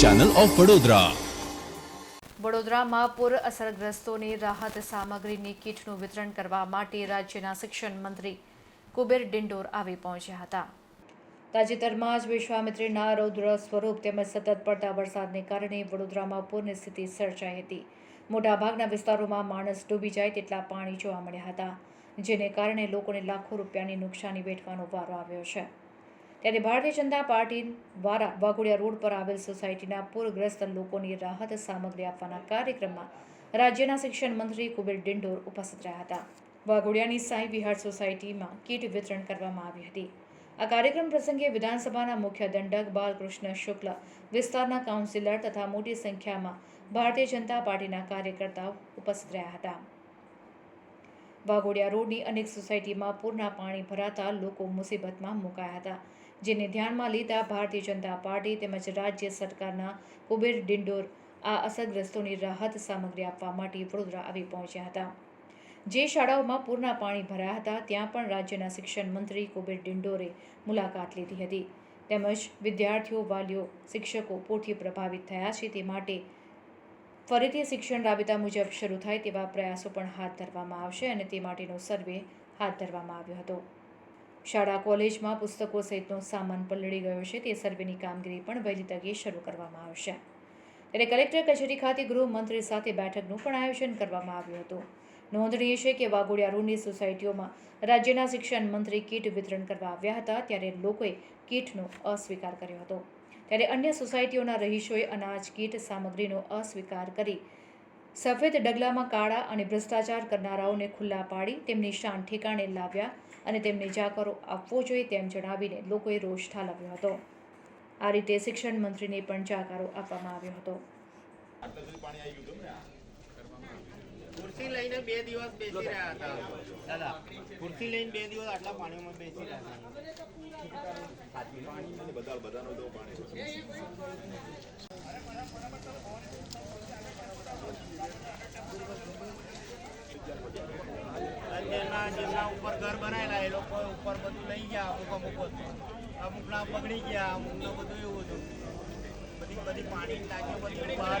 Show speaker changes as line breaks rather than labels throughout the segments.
Channel of Vadodara
વડોદરામાં પૂર અસરગ્રસ્તોને રાહત સામગ્રીની કીટનું વિતરણ કરવા માટે રાજ્યના શિક્ષણ મંત્રી કુબેર ડિંડોર આવી પહોંચ્યા હતા. તાજેતરમાં જ વિશ્વામિત્રીના રૌદ્ર સ્વરૂપ તેમજ સતત પડતા વરસાદને કારણે વડોદરામાં પૂરની સ્થિતિ સર્જાઈ હતી. મોટાભાગના વિસ્તારોમાં માણસ ડૂબી જાય તેટલા પાણી જોવા મળ્યા હતા, જેને કારણે લોકોને લાખો રૂપિયાની નુકસાની વેઠવાનો વારો આવ્યો છે. ત્યારે ભારતીય જનતા પાર્ટી દ્વારા વાઘોડિયા રોડ પર આવેલ સોસાયટીના પૂરગ્રસ્ત લોકોની રાહત સામગ્રી આપવાના કાર્યક્રમમાં રાજ્યના શિક્ષણ મંત્રી કુબેર ડિંડોર ઉપસ્થિત રહ્યા હતા. વાઘોડિયાની સાંઈ વિહાર સોસાયટીમાં કીટ વિતરણ કરવામાં આવી હતી. આ કાર્યક્રમ પ્રસંગે વિધાનસભાના મુખ્ય દંડક બાલકૃષ્ણ શુક્લ, વિસ્તારના કાઉન્સિલર તથા મોટી સંખ્યામાં ભારતીય જનતા પાર્ટીના કાર્યકર્તાઓ ઉપસ્થિત રહ્યા હતા. વાઘોડિયા રોડની અનેક સોસાયટીમાં પૂરના પાણી ભરાતા લોકો મુસીબતમાં મુકાયા હતા, જેને ધ્યાનમાં લેતા ભારતીય જનતા પાર્ટી તેમજ રાજ્ય સરકારના કુબેર ડિંડોર આ અસરગ્રસ્તોની રાહત સામગ્રી આપવા માટે વડોદરા આવી પહોંચ્યા હતા. જે શાળાઓમાં પૂરના પાણી ભરાયા હતા, ત્યાં પણ રાજ્યના શિક્ષણ મંત્રી કુબેર ડિંડોરે મુલાકાત લીધી હતી. તેમજ વિદ્યાર્થીઓ, વાલીઓ, શિક્ષકો પૂરથી પ્રભાવિત થયા છે તે માટે ફરીથી શિક્ષણ રાબેતા મુજબ શરૂ થાય તેવા પ્રયાસો પણ હાથ ધરવામાં આવશે અને તે માટેનો સર્વે હાથ ધરવામાં આવ્યો હતો. શાળા, કોલેજમાં પુસ્તકો સહિતનો સામાન પલળી ગયો છે. તે સર્વેની કામગીરી પણ વહેલી તકે શરૂ કરવામાં આવશે. ત્યારે કલેક્ટર કચેરી ખાતે ગૃહમંત્રી સાથે બેઠકનું પણ આયોજન કરવામાં આવ્યું હતું. નોંધનીય છે કે વાઘોડિયા રૂની સોસાયટીઓમાં રાજ્યના શિક્ષણ મંત્રી કીટ વિતરણ કરવા આવ્યા હતા. ત્યારે લોકોએ કીટનો અસ્વીકાર કર્યો હતો. ત્યારે અન્ય સોસાયટીઓના રહીશોએ અનાજ, કીટ સામગ્રીનો અસ્વીકાર કરી સફેદ ડગલામાં કાળા અને ભ્રષ્ટાચાર કરનારાઓને ખુલ્લા પાડી તેમની શાન ઠેકાણે લાવ્યા અને તેમને જાકરો આપવો જોઈએ તેમ જણાવીને લોકોએ રોષ ઠાલવ્યો હતો. આ રીતે શિક્ષણ મંત્રીને પણ જાકારો આપવામાં આવ્યો હતો.
ખુરશી લઈને બે દિવસ બેસી રહ્યા હતા. દાદા ખુરશી લઈને બે દિવસ આટલા પાણીમાં બેસી રહ્યા હતા. જેમના જેમના ઉપર ઘર બનાવેલા એ લોકો ઉપર બધું લઈ ગયા અમુક અમુક અમુકના બગડી ગયા અમુકના બધું એવું હતું. બધી બધી પાણી ટાંકીઓ બધી બહાર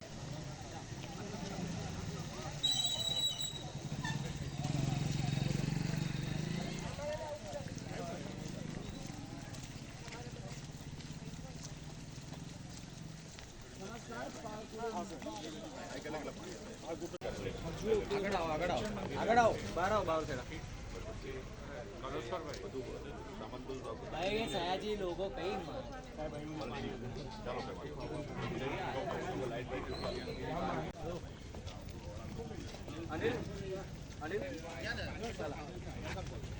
આગળ આવો બહાર આવો બહાર થેડા
ભાઈ કે સયાજી લોકો કઈ
અનિલ અનિલ.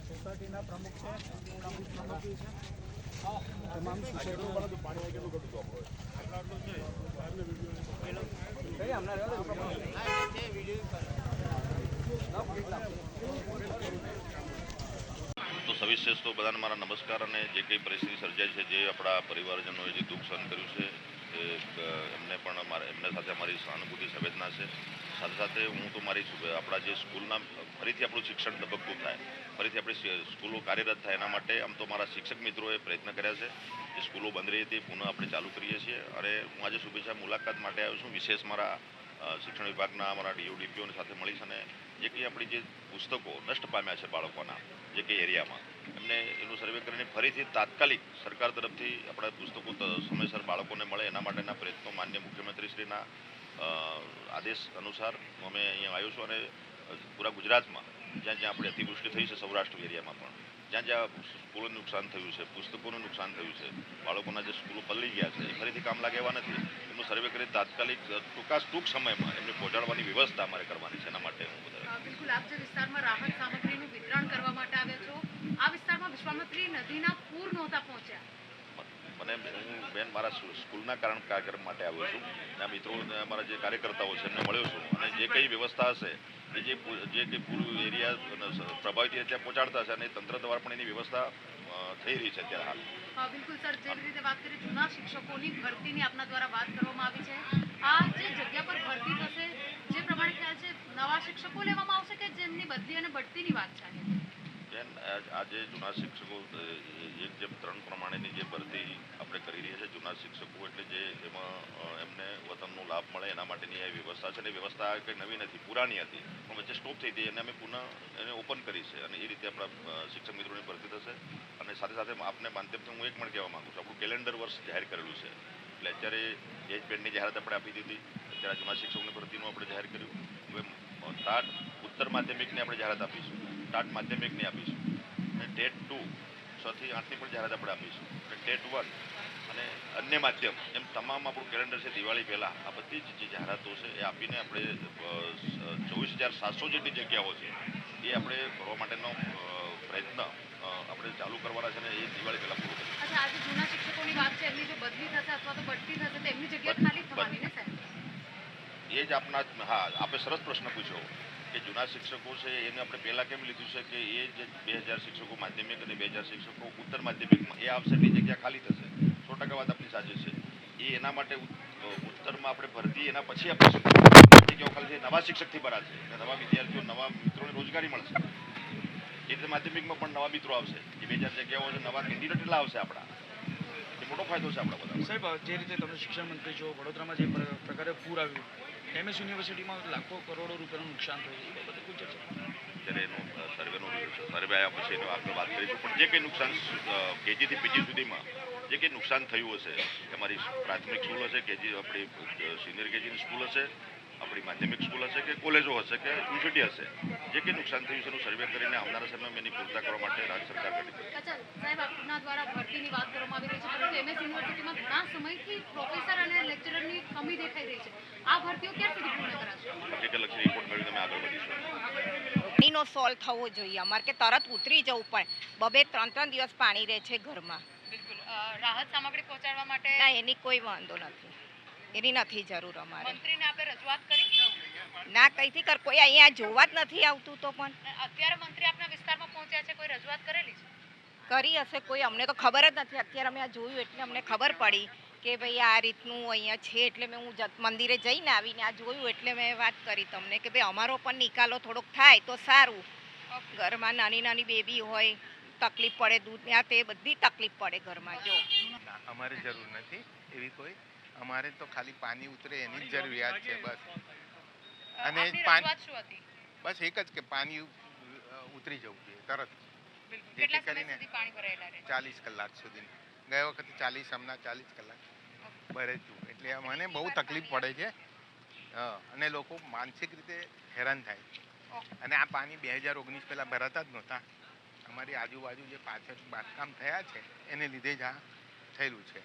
સોસાયટીના પ્રમુખ છે પ્રમુખ પ્રમુખી છે તમામ સોસાયટીઓ
કઈ હમણાં રહેવા દો હા એ છે વીડિયો
તો સવિશેષ તો બધાને મારા નમસ્કાર અને જે કંઈ પરિસ્થિતિ સર્જાઈ છે જે આપણા પરિવારજનોએ જે દુઃખ સહન કર્યું છે એમને પણ મારે એમના સાથે અમારી સહાનુભૂતિ, સંવેદના છે. સાથે સાથે હું તો મારી આપણા જે સ્કૂલના, ફરીથી આપણું શિક્ષણ ધબકતું થાય. ફરીથી આપણી સ્કૂલો કાર્યરત થાય. એના માટે આમ તો મારા શિક્ષક મિત્રોએ પ્રયત્ન કર્યા છે જે સ્કૂલો બંધ રહી હતી પુનઃ આપણે ચાલુ કરીએ છીએ. અને હું આજે શુભેચ્છા મુલાકાત માટે આવ્યો છું. વિશેષ મારા શિક્ષણ વિભાગના અમારા ડીઓડીપીઓની સાથે મળીશ અને જે કંઈ આપણી જે પુસ્તકો નષ્ટ પામ્યા છે બાળકોના, જે કંઈ એરિયામાં, એમને એનું સર્વે કરીને ફરીથી તાત્કાલિક સરકાર તરફથી આપણા પુસ્તકો સમયસર બાળકોને મળે, એના માટેના પ્રયત્નો માન્ય મુખ્યમંત્રીશ્રીના આદેશ અનુસાર અમે અહીંયા આવ્યો છું અને પૂરા ગુજરાતમાં જ્યાં જ્યાં આપણે અતિવૃષ્ટિ થઈ છે સૌરાષ્ટ્ર એરિયામાં પણ. જ્યાં જ્યાં સ્કૂલોનું નુકસાન થયું છે પુસ્તકોનું નુકસાન થયું છે બાળકોના જે સ્કૂલો પલળી ગયા છે એ ફરીથી કામ લાગે એવા નથી. એમનું સર્વે કરી તાત્કાલિક ટૂંકા ટૂંક સમયમાં એમને પહોંચાડવાની વ્યવસ્થા અમારે કરવાની છે એના માટે હું બધા
બિલકુલ આપ જે વિસ્તારમાં રાહત સામગ્રીનું વિતરણ કરવા માટે આવ્યા છો આ વિસ્તારમાં વિશ્વામિત્રી નદીના પૂર નહોતા પહોંચ્યા.
મને બેન, મારા સ્કૂલના કારણ કાર્યક્રમ માટે આવ્યો છું. અને મિત્રો અમારા જે કાર્યકર્તાઓ છે, એમને મળ્યો છું. અને જે કંઈ વ્યવસ્થા હશે એ જે જે કંઈ પૂરું એરિયા પ્રભાવિત એરિયા પહોંચાડતા હશે અને તંત્ર દ્વારા પણ એની વ્યવસ્થા થઈ રહી છે અત્યારે હાલ.
બિલકુલ સર. જે રીતે વાત કરી જૂના શિક્ષકોની ભરતીની આપના દ્વારા વાત કરવામાં આવી છે. આ જે જગ્યા પર ભરતી થશે, જે પ્રમાણે ખ્યાલ છે, નવા શિક્ષકો લેવામાં આવશે કે જેમની બદલી અને બઢતીની વાત છે આજે?
આજ- જૂના શિક્ષકો એક જેમ ત્રણ પ્રમાણેની જે ભરતી આપણે કરી રહ્યા છે જૂના શિક્ષકો એટલે જે એમાં એમને વતનનો લાભ મળે એના માટેની આ વ્યવસ્થા છે અને વ્યવસ્થા કંઈ નવી નથી પુરાની હતી પણ વચ્ચે સ્ટોપ થઈ હતી અને અમે પુનઃ એને ઓપન કરી છે અને એ રીતે આપણા શિક્ષક મિત્રોની ભરતી થશે અને સાથે સાથે આપને માધ્યમથી હું એક પણ કહેવા માગું છું આપણું કેલેન્ડર વર્ષ જાહેર કરેલું છે એટલે અત્યારે એજ બેન્ડની જાહેરાત આપણે આપી દીધી અત્યારે જૂના શિક્ષકોની ભરતીનું આપણે જાહેર કર્યું હવે અ, ઉત્તર માધ્યમિકની આપણે જાહેરાત આપીશું ટાટ માધ્યમિકની આપીશું. અને ટેટ ટુ છથી આઠની પણ જાહેરાત આપણે આપીશું. અને ટેટ વન અને અન્ય માધ્યમ એમ તમામ આપણું કેલેન્ડર છે દિવાળી પહેલાં આ બધી જ જે જાહેરાતો છે એ આપીને આપણે ચોવીસ હજાર સાતસો જેટલી જગ્યાઓ છે એ આપણે ભરવા માટેનો પ્રયત્ન આપણે ચાલુ કરવાના છે ને એ દિવાળી પહેલાં પૂરો કરીશું.
આજે જૂના શિક્ષકોની વાત છે એમની જો બદલી થશે અથવા તો બઢતી થશે તો એમની જગ્યા ખાલી થવાની ને સાહેબ?
એ જ આપના હા આપે સરસ પ્રશ્ન પૂછ્યો કે જૂના શિક્ષકો છે, એને આપણે પહેલાં કેમ લીધું છે કે એ જે બે હજાર શિક્ષકો માધ્યમિક અને બે હજાર શિક્ષકો ઉત્તર માધ્યમિકમાં, એ આવશે એની જગ્યા ખાલી થશે. સો ટકા વાત આપણી સાચી છે. એ એના માટે ઉત્તરમાં આપણે ભરતી, એના પછી આપણે જગ્યાઓ ખાલી છે નવા શિક્ષકથી ભરાશે. નવા વિદ્યાર્થીઓ, નવા મિત્રોને રોજગારી મળશે. એ રીતે માધ્યમિકમાં પણ નવા મિત્રો આવશે. એ બે હજાર જગ્યાઓ છે, નવા કેન્ડિડેટ એટલા આવશે આપણા. એ મોટો ફાયદો છે આપણા બધા
સાહેબ જે રીતે તમે શિક્ષણ મંત્રી છો, વડોદરામાં જે પ્રકારે પૂર આવ્યું એમએસ યુનિવર્સિટીમાં લાખો કરોડો રૂપિયાનું નુકસાન થયું એ બધું કોઈ ચર્ચા
ત્યારે એનો સર્વેનો સર્વે આવ્યા પછી એનો આગળ વાત કરીશું. પણ જે કંઈ નુકસાન કેજીથી પીજી સુધીમાં જે કંઈ નુકસાન થયું હશે અમારી પ્રાથમિક સ્કૂલ હશે કેજી આપણી સિનિયર કેજીની સ્કૂલ હશે, આપણી માધ્યમિક સ્કૂલ હશે કે કોલેજો હશે કે યુનિવર્સિટી હશે જે કંઈ નુકસાન થયું છે એનું સર્વે કરીને આવનારા સમયમાં એની પૂર્તા કરવા માટે રાજ્ય સરકાર કરી. છે
અચ્છા સાહેબ આપના દ્વારા ભરતીની વાત કરવામાં આવી છે પરંતુ એમએસ યુનિવર્સિટીમાં ઘણા સમયથી પ્રોફેસર અને લેક્ચરરની કમી દેખાઈ રહી છે. આ ભરતીઓ ક્યાં સુધી પૂર્ણ કરાશે?
એક લક્ષી રિપોર્ટ મેળવીને અમે આગળ વધીશું.
પાણીનો સોલ્વ થવો જોઈએ અમારે કે તરત ઉતરી જવું પડે. બબે ત્રણ ત્રણ દિવસ પાણી રહે છે ઘરમાં.
રાહત સામગ્રી પહોંચાડવા માટે
ના એની કોઈ વાંધો નથી. એની નથી જરૂર અમારે.
મંત્રીને આપણે રજૂઆત કરી?
ના કઈથી કર કોઈ અહીંયા જોવા જ નથી આવતું તો પણ.
અત્યારે મંત્રી આપના વિસ્તારમાં પહોંચ્યા છે કોઈ રજૂઆત કરેલી છે?
કરી હશે કોઈ અમને તો ખબર જ નથી. અત્યારે અમે આ જોયું એટલે અમને ખબર પડી કે ભાઈ આ રીતનું અહીંયા છે એટલે મેં હું મંદિરે જઈને આવીને આ જોયું એટલે મેં વાત કરી તમને કે ભાઈ અમારો પણ નિકાલો થોડોક થાય તો સારું. ઘરમાં નાની નાની બેબી હોય તકલીફ પડે દૂધ આ તે બધી તકલીફ પડે ઘરમાં જો.
અમારે જરૂર નથી એવી કોઈ. અમારે તો ખાલી પાણી ઉતરે એની જરૂરિયાત છે બસ. અને
પાણી
બસ એક જ કે પાણી ઉતરી જવું જોઈએ તરત. જેથી કરીને- ચાલીસ કલાક સુધી. ગયા વખતે ચાલીસ હમણાં ચાલીસ કલાક ભરે છું એટલે મને બહુ તકલીફ પડે છે. અને લોકો માનસિક રીતે હેરાન થાય અને આ પાણી બે હજાર ઓગણીસ પહેલાં ભરાતા જ નહોતા. અમારી આજુબાજુ જે પાછળ બાંધકામ થયા છે એને લીધે જ આ થયેલું છે.